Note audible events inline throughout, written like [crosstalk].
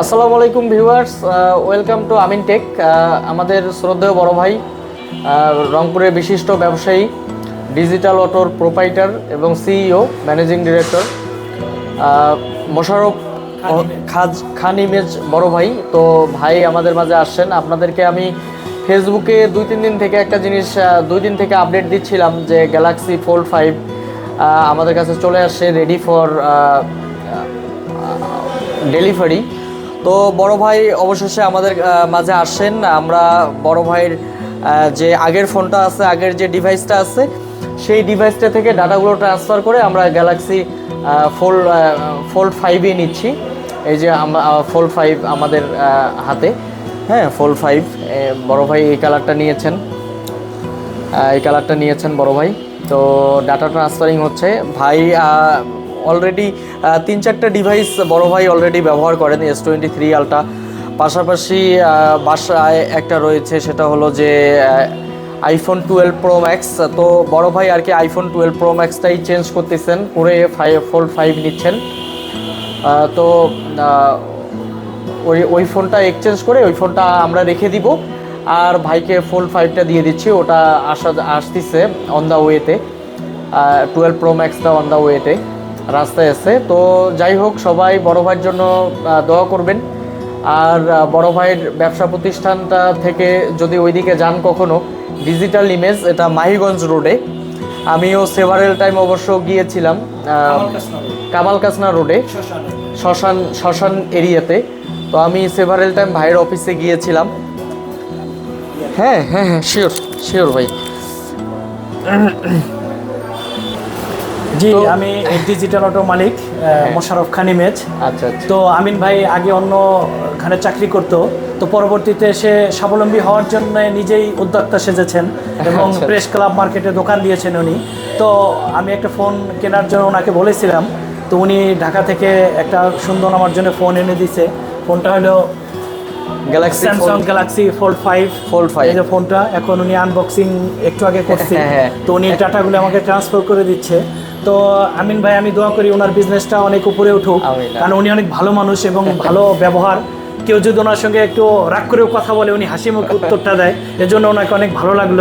আসসালামু আলাইকুম viewers welcome to Amin tech আমাদের শ্রদ্ধেয় বড় ভাই রংপুরের বিশিষ্ট ব্যবসায়ী ডিজিটাল অটোর প্রোপাইটার এবং সিইও ম্যানেজিং ডিরেক্টর। মোশারফ খাজ খান ইমেজ বড় ভাই তো ভাই আমাদের মাঝে আসছেন। আপনাদেরকে আমি ফেসবুকে দুই তিন দিন থেকে একটা জিনিস দুই দিন থেকে আপডেট দিচ্ছিলাম যে গ্যালাক্সি ফোল্ড ফাইভ আমাদের কাছে চলে আসছে রেডি ফর ডেলিভারি। তো বড় ভাই অবশেষে আমাদের মাঝে আসেন। আমরা বড় ভাইয়ের যে আগের ফোনটা আছে, আগের যে ডিভাইসটা আছে, সেই ডিভাইসটা থেকে ডাটাগুলো ট্রান্সফার করে আমরা গ্যালাক্সি ফোল্ড ফোল্ড ফাইভই নিচ্ছি। এই যে ফোল্ড ফাইভ আমাদের হাতে। হ্যাঁ ফোল্ড ফাইভ বড় ভাই এই কালারটা নিয়েছেন। এই কালারটা নিয়েছেন বড় ভাই। তো ডাটা ট্রান্সফারিং হচ্ছে। ভাই অলরেডি তিন চারটা ডিভাইস বড় ভাই অলরেডি ব্যবহার করেন এস টোয়েন্টি থ্রি আলটা পাশাপাশি বাসায় একটা রয়েছে, সেটা হলো যে আইফোন টুয়েলভ প্রো ম্যাক্স তো বড় ভাই আর কি আইফোন টুয়েলভ প্রো ম্যাক্সটাই চেঞ্জ করতেছেন, করে ফাইভ ফোল্ড ফাইভ নিচ্ছেন। তো ওই ওই ফোনটা এক্সচেঞ্জ করে ওই ফোনটা আমরা রেখে দিব। আর ভাইকে ফোল্ড ফাইভটা দিয়ে দিচ্ছি, ওটা আসা, আসতেছে অন দ্য ওয়েতে টুয়েলভ প্রো ম্যাক্সটা অন দ্য ওয়েতে রাস্তায় আছে। তো যাই হোক সবাই বড় ভাইয়ের জন্য দোয়া করবেন। আর বড় ভাইয়ের ব্যবসা প্রতিষ্ঠানটা থেকে যদি ওইদিকে যান কখনো ডিজিটাল ইমেজ এটা মাহিগঞ্জ রোডে। আমিও সেভারেল টাইম অবশ্য গিয়েছিলাম কামাল কাসনা রোডে। শ্মশান শ্মশান এরিয়াতে। তো আমি সেভারেল টাইম ভাইয়ের অফিসে গিয়েছিলাম। হ্যাঁ হ্যাঁ হ্যাঁ শিওর শিওর ভাই। জি আমি ডিজিটাল অটো মালিক আহ, মোশাররফ খান ইমেজ আচ্ছা আচ্ছা। তো আমিন ভাই আগে অন্য খানে চাকরি করত। তো পরবর্তীতে সে স্বাবলম্বী হওয়ার জন্য নিজেই উদ্যোক্তা সেজেছেন এবং আচ্ছা। প্রেস ক্লাব মার্কেটে দোকান দিয়েছেন উনি। তো আমি একটা ফোন কেনার জন্য ওনাকে বলেছিলাম। তো উনি ঢাকা থেকে একটা সুন্দর আমার জন্য ফোন এনে দিছে। ফোনটা হলো Galaxy Samsung Galaxy Fold five Fold five। এই যে ফোনটা এখন উনি আনবক্সিং একটু আগে করছে। হ্যাঁ, হ্যাঁ। তো উনি ডাটাগুলো আমাকে ট্রান্সফার করে দিচ্ছে। তো আমিন ভাই আমি দোয়া করি ওনার বিজনেসটা অনেক উপরে উঠুক। কারণ উনি অনেক ভালো মানুষ এবং ভালো ব্যবহার। কেউ যদি ওনার সঙ্গে একটু রাগ করেও কথা বলে উনি হাসি মুখে উত্তরটা দেয়। এজন্য ওনাকে অনেক ভালো লাগল।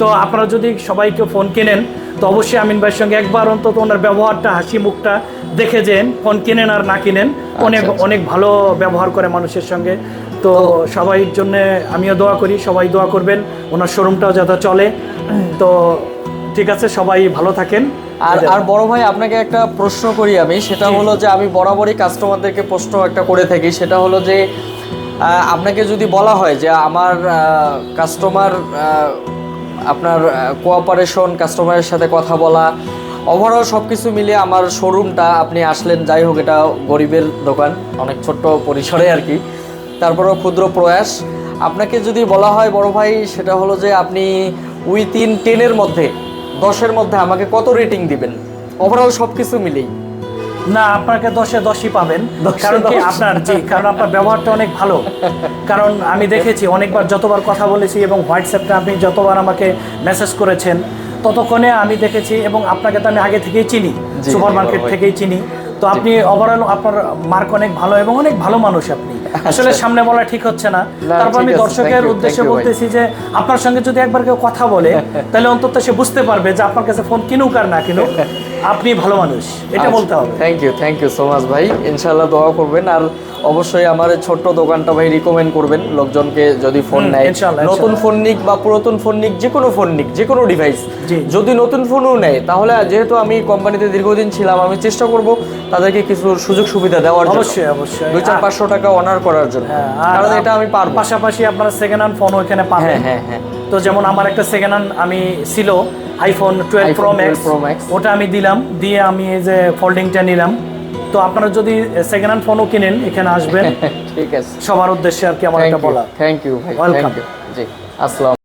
তো আপনারা যদি সবাই কেউ ফোন কেনেন তো অবশ্যই আমিন ভাইয়ের সঙ্গে একবার অন্তত ওনার ব্যবহারটা হাসি মুখটা দেখে যেন ফোন কেনেন আর না কিনেন অনেক আচ্ছা। অনেক ভালো ব্যবহার করে মানুষের সঙ্গে। তো সবাইর জন্য আমিও দোয়া করি সবাই দোয়া করবেন ওনার শোরুমটাও যাতে চলে। তো ঠিক আছে সবাই ভালো থাকেন। আর আর বড় ভাই আপনাকে একটা প্রশ্ন করি আমি। সেটা হলো যে আমি বরাবরই কাস্টমারদেরকে প্রশ্ন একটা করে থাকি। সেটা হলো যে আপনাকে যদি বলা হয় যে আমার কাস্টমার আপনার কোঅপারেশন কাস্টমারের সাথে কথা বলা ওভারঅল সব কিছু মিলিয়ে আমার শোরুমটা আপনি আসলেন যাই হোক এটা গরিবের দোকান অনেক ছোট্ট পরিসরে আর কি। তারপরেও ক্ষুদ্র প্রয়াস। আপনাকে যদি বলা হয় বড় ভাই সেটা হলো যে আপনি উইথ ইন টেনের মধ্যে দশের মধ্যে আমাকে কত রেটিং দিবেন? ওভারঅল সব কিছু মিলেই। না আপনাকে দশে দশই পাবেন। কারণ কি আপনার জি কারণ আপনার ব্যবহারটা অনেক ভালো। কারণ আমি দেখেছি অনেকবার যতবার কথা বলেছি এবং হোয়াটসঅ্যাপটা আপনি যতবার আমাকে মেসেজ করেছেন ততক্ষণে আমি দেখেছি এবং আপনাকে তো আমি আগে থেকেই চিনি। সুপার মার্কেট থেকেই চিনি। তো আপনি ওভারঅল আপনার মার্ক অনেক ভালো এবং অনেক ভালো মানুষ আপনি। আসলে আচ্ছা। সামনে বলা ঠিক হচ্ছে না। তারপর আমি দর্শকের উদ্দেশ্যে। বলতেছি যে আপনার সঙ্গে যদি একবার কেউ কথা বলে [laughs] তাহলে অন্তত সে বুঝতে পারবে যে আপনার কাছে ফোন কিনুক আর না কিনুক। আপনি ভালো মানুষ এটা বলতে হবে। Thank you thank you so much ভাই। ইনশাল্লাহ দোয়া করবেন। আর অবশ্যই আমার ছোট্ট দোকানটা ভাই রিকমেন্ড করবেন। লোকজনকে যদি ফোন নেয় নতুন ফোন নিক বা পুরাতন ফোন নিক যে কোনো ফোন নিক যে কোনো ডিভাইস যদি নতুন ফোনও নেয় তাহলে যেহেতু আমি কোম্পানিতে দীর্ঘদিন ছিলাম আমি চেষ্টা করব তাদেরকে কিছু সুযোগ সুবিধা দেওয়ার জন্য। অবশ্যই অবশ্যই। দুই চার পাঁচশো টাকা অনার করার জন্য। হ্যাঁ, কারণ এটা আমি পারব। পাশাপাশি আপনারা সেকেন্ড হ্যান্ড ফোন ওইখানে হ্যাঁ পাবেন। হ্যাঁ হ্যাঁ তো যেমন আমার একটা সেকেন্ড হ্যান্ড আমি ছিল আইফোন টুয়েলভ প্রো ম্যাক্স। ওটা আমি দিলাম দিয়ে আমি এই যে ফোল্ডিংটা নিলাম। তো আপনারা যদি সেকেন্ড হ্যান্ড ফোনও কিনেন এখানে আসবেন। [laughs] ঠিক আছে। সবার উদ্দেশ্যে আর কি আমার এটা বলা থ্যাংক ইউ ভাই Welcome. জি আসসালাম